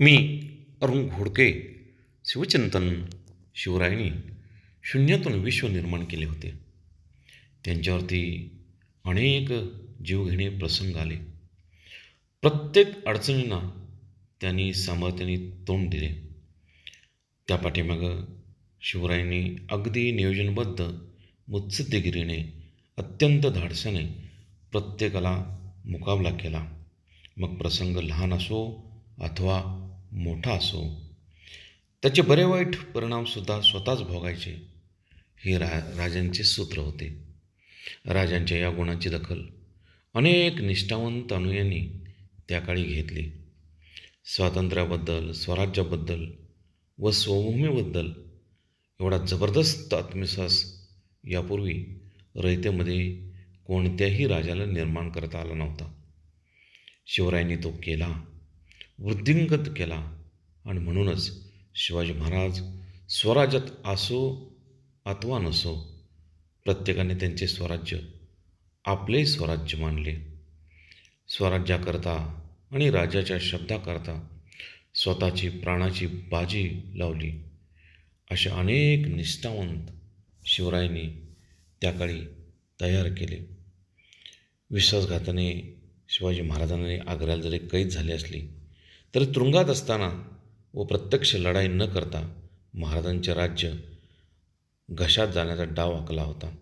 मी अरुण घोडके शिवचिंतन शिवरायांनी शून्यातून विश्व निर्माण केले होते. त्यांच्यावरती अनेक जीवघेणे प्रसंग आले. प्रत्येक अडचणींना त्यांनी सामर्थ्याने तोंड दिले. त्या पाठीमागं शिवरायांनी अगदी नियोजनबद्ध मुत्सद्देगिरीने अत्यंत धाडसाने प्रत्येकाला मुकाबला केला. मग प्रसंग लहान असो अथवा मोठा असो त्याचे बरे वाईट परिणामसुद्धा स्वतःच भोगायचे. हे रा राजांचे सूत्र होते. राजांच्या या गुणाची दखल अनेक निष्ठावंत अनुयांनी त्या काळी घेतली. स्वातंत्र्याबद्दल स्वराज्याबद्दल व स्वभूमीबद्दल एवढा जबरदस्त आत्मविश्वास यापूर्वी रयतेमध्ये कोणत्याही राजाला निर्माण करता आला नव्हता. शिवरायांनी तो केला. वृद्धिंगत केला. आणि म्हणूनच शिवाजी महाराज स्वराज्यात असो अथवा नसो प्रत्येकाने त्यांचे स्वराज्य आपले स्वराज्य मानले. स्वराज्याकरता आणि राजाच्या शब्दाकरता स्वतःची प्राणाची बाजी लावली. असे अनेक निष्ठावंत शिवरायांनी त्या काळी तयार केले. विश्वासघाताने शिवाजी महाराजांनी आग्र्याला जरी कैद झाली असली तर तुरुंगात असताना व प्रत्यक्ष लढाई न करता महाराजांचे राज्य घशात जाण्याचा डाव आखला होता.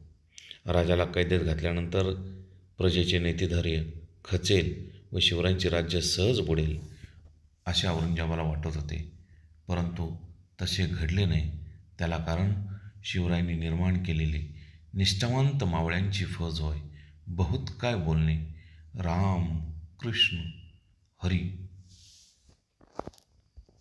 राजाला कैदेत घातल्यानंतर प्रजेचे नेतेधैर्य खचेल व शिवरायांचे राज्य सहज बुडेल असे औरंगजेबाला वाटत होते. परंतु तसे घडले नाही. त्याला कारण शिवरायांनी निर्माण केलेली निष्ठावंत मावळ्यांची फौज होय. बहुत काय बोलणे. राम कृष्ण हरी